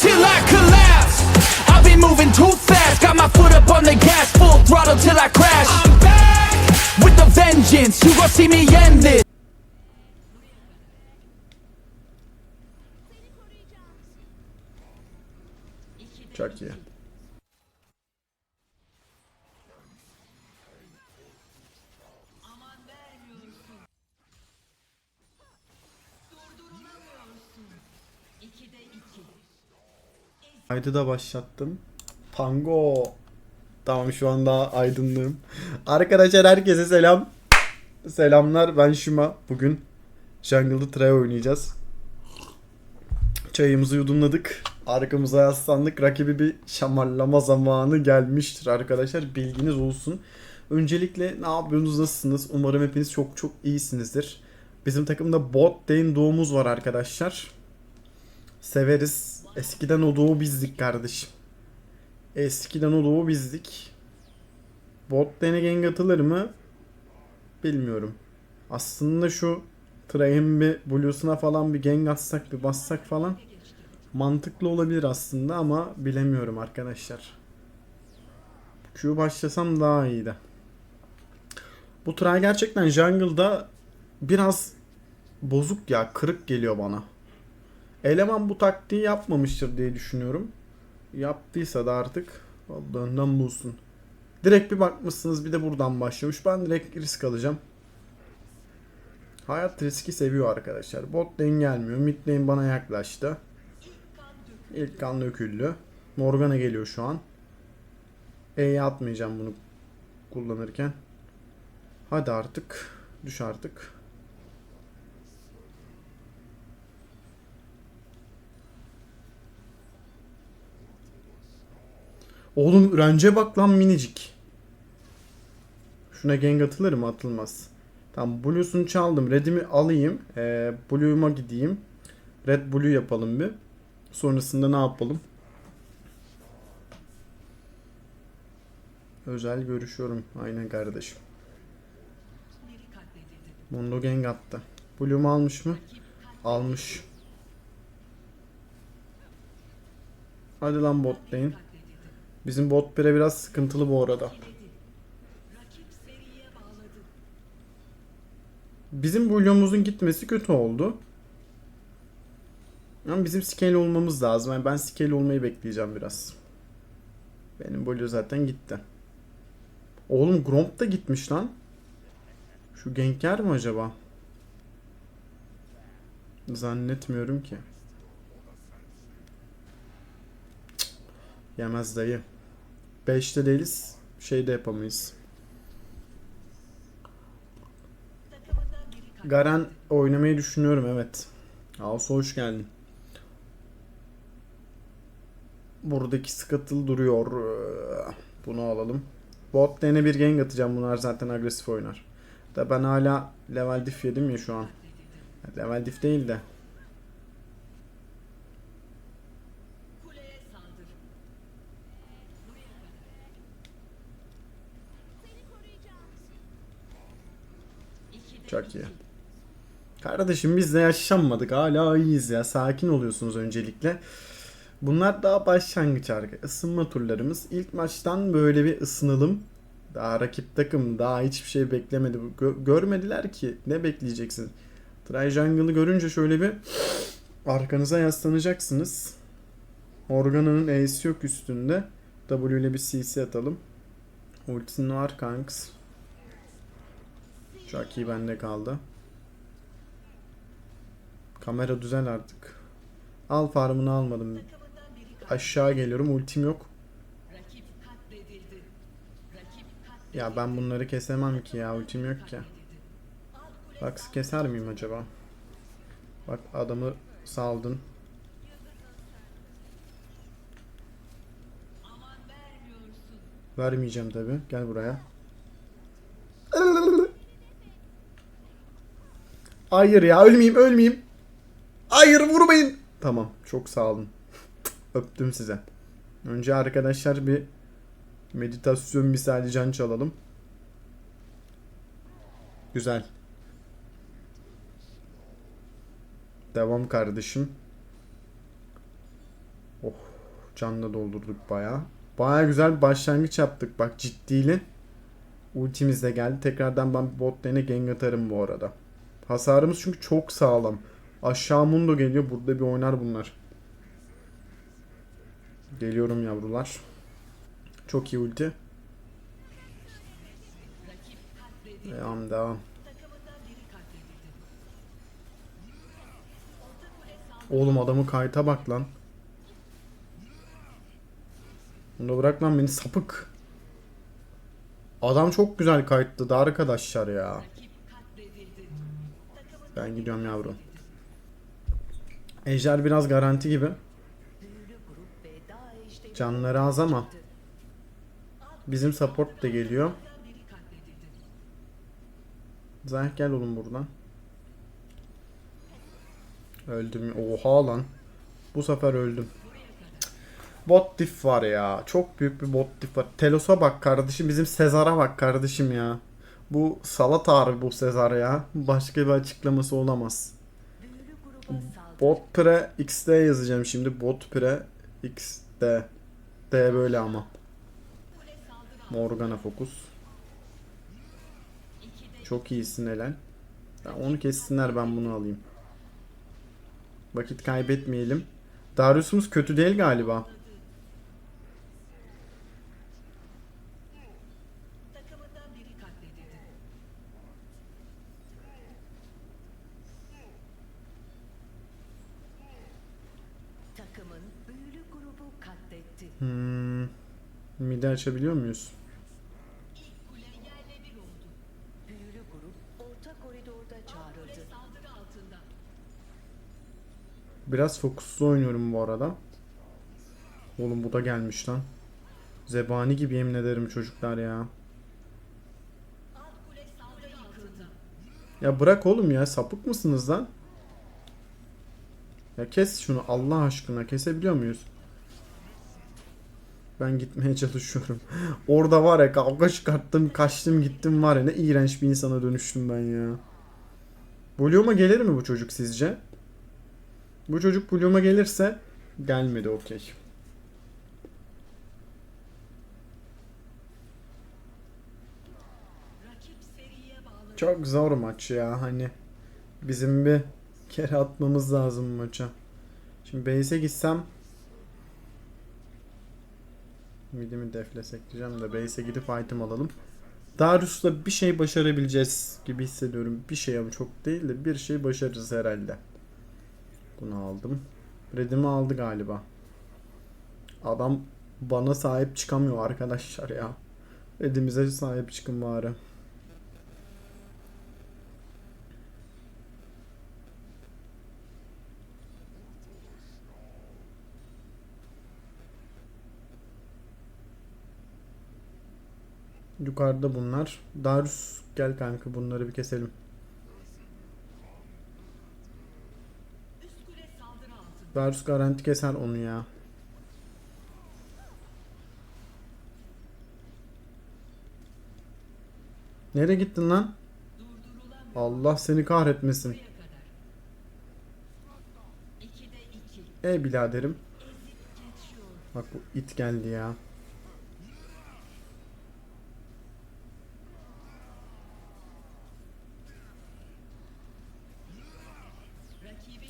till I collapse. I've been moving too fast, got my foot up on the gas, full throttle till I crash. I'm back with the vengeance. You gon' see me end this. Kaydı da başlattım. Tango. Tamam şu anda aydınlığım. Arkadaşlar herkese selam. Selamlar ben Şuma. Bugün Jungle'da Trey oynayacağız. Çayımızı yudumladık. Arkamıza yaslandık. Rakibi bir şamarlama zamanı gelmiştir arkadaşlar. Bilginiz olsun. Öncelikle ne yapıyorsunuz? Nasılsınız? Umarım hepiniz çok çok iyisinizdir. Bizim takımda bot lane doğumuz var arkadaşlar. Severiz. Eskiden o doğu bizdik kardeşim. Eskiden o doğu bizdik. Bot lane'e gank atılır mı? Bilmiyorum. Aslında şu Trey'in bir Blue'suna falan bir gank atsak bir bassak falan mantıklı olabilir aslında ama bilemiyorum arkadaşlar. Q başlasam daha iyiydi. Bu Trey gerçekten jungle'da biraz bozuk ya kırık geliyor bana. Eleman bu taktiği yapmamıştır diye düşünüyorum. Yaptıysa da artık Allah'ından bulsun. Direkt bir bakmışsınız bir de buradan başlamış. Ben direkt risk alacağım. Hayat riski seviyor arkadaşlar. Bot lane gelmiyor. Mid lane bana yaklaştı. İlk kan döküldü. Morgana geliyor şu an. E'ye atmayacağım bunu kullanırken. Hadi artık. Düş artık. Oğlum ürence bak lan minicik. Şuna gank atılır mı? Atılmaz. Tamam Blue'sunu çaldım. Red'imi alayım. Ee, Blue'uma gideyim. Red Blue yapalım bir. Sonrasında ne yapalım? Özel görüşüyorum. Aynen kardeşim. Mondo gank attı. Blue'umu almış mı? Almış. Hadi lan bot lane. Bizim bot bire biraz sıkıntılı bu arada. Bizim Blue'umuzun gitmesi kötü oldu. Ama bizim scale olmamız lazım. Yani ben scale olmayı bekleyeceğim biraz. Benim Blue zaten gitti. Oğlum Gromp da gitmiş lan. Şu gank yer mi acaba? Zannetmiyorum ki. Yemez dayı. 5'te değiliz. Şey de yapamayız. Garen oynamayı düşünüyorum evet. Ağustos hoş geldin. Buradaki Scuttle duruyor. Bunu alalım. Bot lane'e bir gank atacağım. Bunlar zaten agresif oynar. Da ben hala level diff yedim ya şu an. Level diff değil de. Çok iyi. Kardeşim biz de yaşanmadık. Hala iyiyiz ya. Sakin oluyorsunuz öncelikle. Bunlar daha başlangıç arka. Isınma turlarımız. İlk maçtan böyle bir ısınalım. Daha rakip takım daha hiçbir şey beklemedi. Gö- görmediler ki. Ne bekleyeceksin? Try Jungle'ı görünce şöyle bir arkanıza yaslanacaksınız. Morgana'nın Ace yok üstünde. W ile bir CC atalım. Ultisinin var kanks. İyi bende kaldı. Kamera düzel artık. Al farmını almadım. Aşağı geliyorum. Ultim yok. Ya ben bunları kesemem ki ya. Ultim yok ki. Bak keser miyim acaba? Bak adamı saldın. Vermeyeceğim tabi. Gel buraya. Hayır ya ölmeyeyim ölmeyeyim. Hayır vurmayın. Tamam çok sağ olun. Öptüm size. Önce arkadaşlar bir meditasyon misali can çalalım. Güzel. Devam kardeşim. Oh canla doldurduk baya. Baya güzel bir başlangıç yaptık bak ciddili. Ultimiz de geldi. Tekrardan ben bot lane'e gank atarım bu arada. Hasarımız çünkü çok sağlam. Aşağı Mundo geliyor. Burada bir oynar bunlar. Geliyorum yavrular. Çok iyi ulti. Devam devam. Oğlum adamın kayıta bak lan. Bunu bırak lan beni sapık. Adam çok güzel kayıttı da arkadaşlar ya. Ben gidiyorum yavrum. Ejder biraz garanti gibi. Canları az ama. Bizim support da geliyor. Zayıf gel oğlum buradan. Öldüm. Oha lan. Bu sefer öldüm. Bot diff var ya. Çok büyük bir bot diff var. Telos'a bak kardeşim. Bizim Sezar'a bak kardeşim ya. Bu salat harbi bu Sezar ya. Başka bir açıklaması olamaz. Bot pre XD yazacağım şimdi. Bot pre XD. D böyle ama. Morgana fokus. Çok iyisin Elen. Ya onu kessinler ben bunu alayım. Vakit kaybetmeyelim. Darius'umuz kötü değil galiba. Koridorda çağrıldı. Saldırı altında. Biraz fokuslu oynuyorum bu arada. Oğlum bu da gelmiş lan. Zebani gibi yemin ederim çocuklar ya. Ya bırak oğlum ya sapık mısınız lan? Ya kes şunu Allah aşkına kesebiliyor muyuz? Ben gitmeye çalışıyorum. Orada var ya kavga çıkarttım kaçtım gittim var ya ne iğrenç bir insana dönüştüm ben ya. Bloom'a gelir mi bu çocuk sizce? Bu çocuk Bloom'a gelirse gelmedi okey. Çok zor maç ya hani. Bizim bir kere atmamız lazım maça. Şimdi base'e gitsem Midimi deflesek diyeceğim de base'e gidip item alalım. Darius'la bir şey başarabileceğiz gibi hissediyorum. Bir şey ama çok değil de bir şey başarırız herhalde. Bunu aldım. Redimi aldı galiba. Adam bana sahip çıkamıyor arkadaşlar ya. Redimize sahip çıkın bari. Yukarıda bunlar. Darius gel kanka bunları bir keselim. Darius garanti keser onu ya. Nereye gittin lan? Allah seni kahretmesin. Ey biraderim. Bak bu it geldi ya.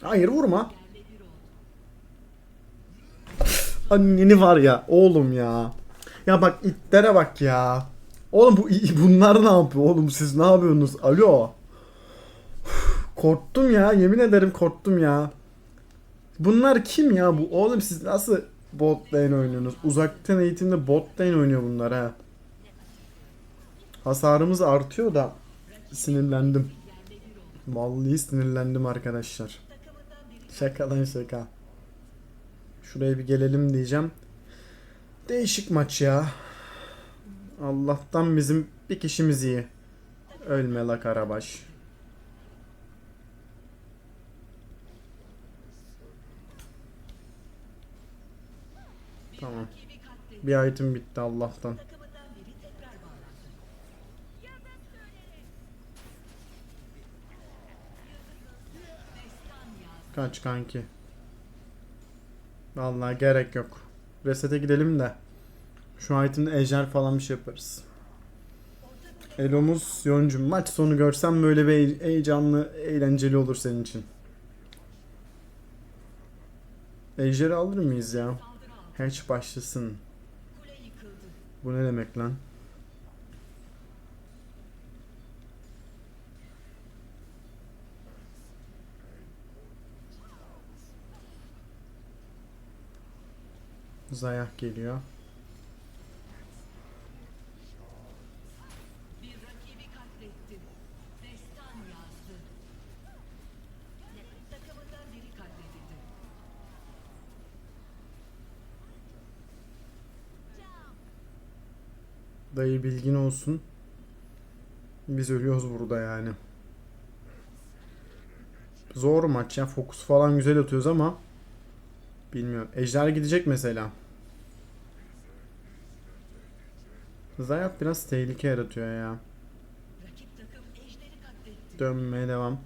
Hayır vurma. Anneni var ya oğlum ya. Ya bak itlere bak ya. Oğlum bu bunlar ne yapıyor oğlum siz ne yapıyorsunuz? Alo. Korktum ya yemin ederim korktum ya. Bunlar kim ya bu? Oğlum siz nasıl bot lane oynuyorsunuz? Uzaktan eğitimde bot lane oynuyor bunlar ha. Hasarımız artıyor da sinirlendim. Vallahi sinirlendim arkadaşlar. Şaka lan şaka. Şuraya bir gelelim diyeceğim. Değişik maç ya. Allah'tan bizim bir kişimiz iyi. Ölme la Karabaş. Tamam. Bir item bitti Allah'tan. Takımından biri tekrar bağlandı. Destan yazdı. Kaç kanki. Vallahi gerek yok. Reset'e gidelim de. Şu itemde ejder falan bir şey yaparız. Elomuz yoncum. Maç sonu görsem böyle bir he- heyecanlı, eğlenceli olur senin için. Ejder'i alır mıyız ya? Hatch başlasın. Bu ne demek lan? Zayak geliyor. Bir rakibi katletti. Destan yazdı. Takımından biri katledildi. Dayı bilgin olsun. Biz ölüyoruz burada yani. Zor maç ya. Fokus falan güzel atıyoruz ama bilmiyorum. Ejder gidecek mesela. Zayak biraz tehlike yaratıyor ya. Dönmeye devam.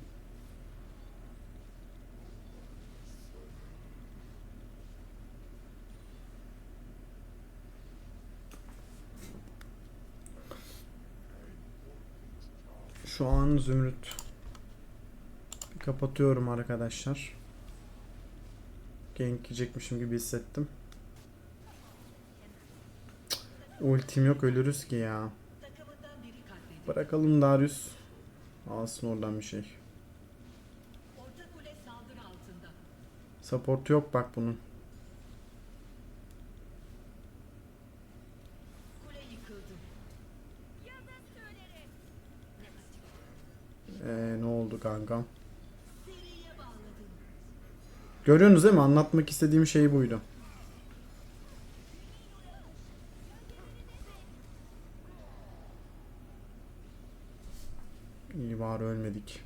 Şu an Zümrüt. Kapatıyorum arkadaşlar. Gank gibi hissettim. Cık, Ultim yok ölürüz ki ya. Bırakalım Darius. Alsın oradan bir şey. Support yok bak bunun. Ee, ne oldu kankam? Görüyorsunuz değil mi? Anlatmak istediğim şey buydu. İyi bari ölmedik.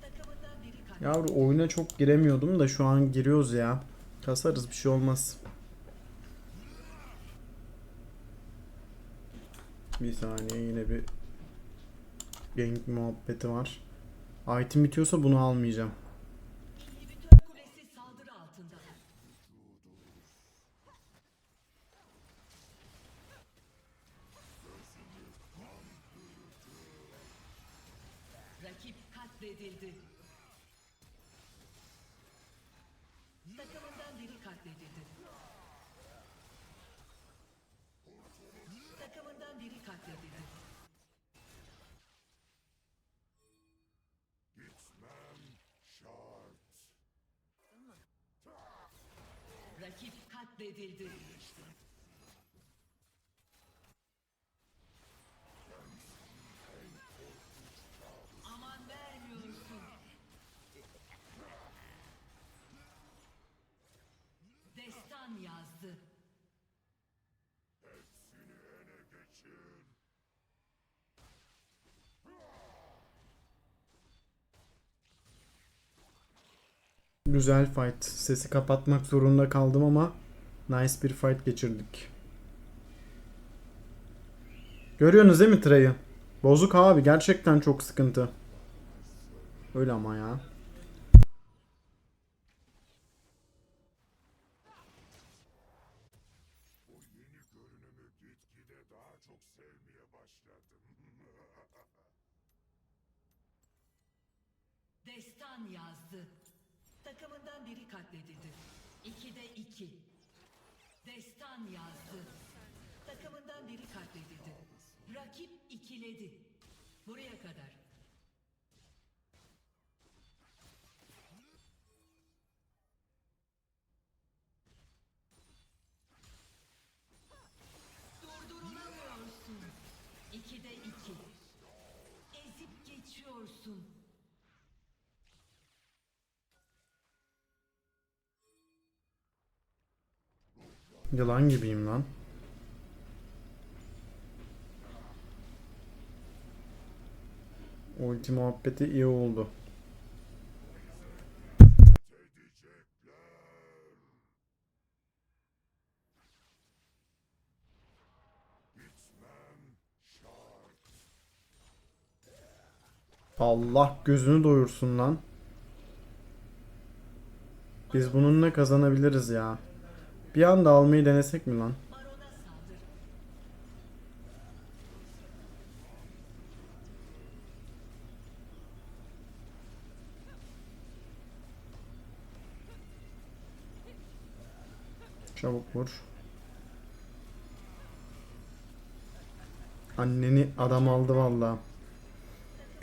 Takımından biri katledildi. Yavru oyuna çok giremiyordum da şu an giriyoruz ya. Kasarız bir şey olmaz. Bir saniye yine bir gank muhabbeti var. Item bitiyorsa bunu almayacağım. Katledildi. Aman vermiyorsun. Destan yazdı. Güzel fight. Sesi kapatmak zorunda kaldım ama nice bir fight geçirdik. Görüyorsunuz değil mi Trey'i? Bozuk abi gerçekten çok sıkıntı. Öyle ama ya. Yazdı. Takımından biri katledildi. İkide iki. Destan yazdı. Takımından biri katledildi. Rakip ikiledi. Buraya kadar. Yılan gibiyim lan. Ulti muhabbeti iyi oldu. Allah gözünü doyursun lan. Biz bununla kazanabiliriz ya. Bir anda almayı denesek mi lan? Çabuk vur. Anneni adam aldı valla.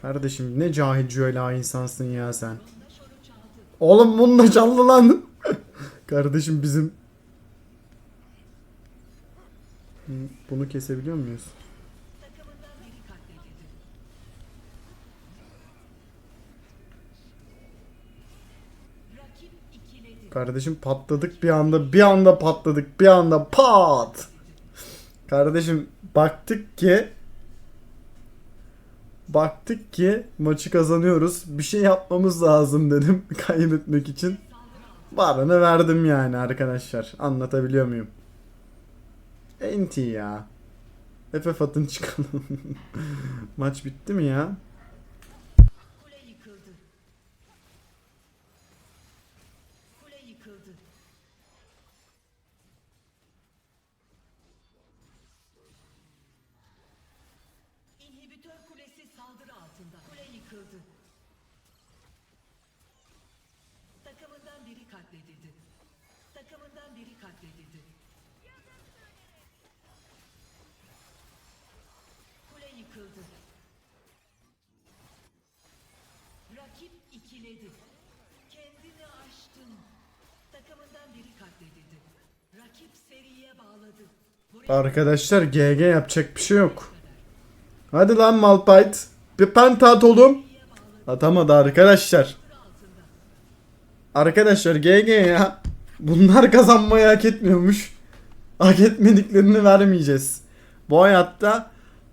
Kardeşim ne cahil cüela insansın ya sen. Oğlum bununla canlı lan. Kardeşim bizim... Bunu kesebiliyor muyuz? Kardeşim patladık bir anda bir anda patladık bir anda pat. Kardeşim baktık ki baktık ki maçı kazanıyoruz. Bir şey yapmamız lazım dedim kaybetmek için. Baran'ı verdim yani arkadaşlar. Anlatabiliyor muyum? Enti ya. FF atın çıkalım. Maç bitti mi ya? Arkadaşlar GG yapacak bir şey yok. Hadi lan Malphite. Bir penta at oğlum. Atamadı arkadaşlar. Arkadaşlar GG ya. Bunlar kazanmayı hak etmiyormuş. Hak etmediklerini vermeyeceğiz. Bu hayatta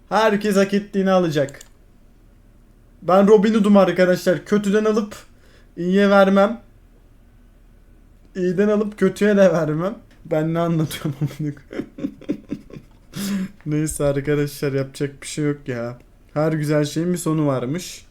herkes hak ettiğini alacak. Ben Robin Hood'um arkadaşlar. Kötüden alıp iyiye vermem. İyiden alıp kötüye de vermem. Ben ne anlatıyorum amına? Neyse arkadaşlar yapacak bir şey yok ya. Her güzel şeyin bir sonu varmış.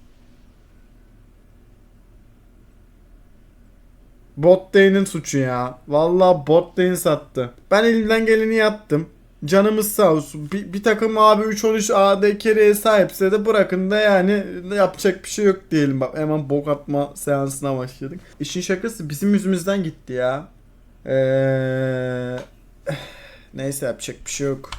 Bot suçu ya. Vallahi Bot sattı. Ben elimden geleni yaptım. Canımız sağ olsun. Bir, bir takım abi 3-13 AD carry'e sahipse de bırakın da yani yapacak bir şey yok diyelim. Bak hemen bok atma seansına başladık. İşin şakası bizim yüzümüzden gitti ya. Eee... Neyse yapacak bir şey yok.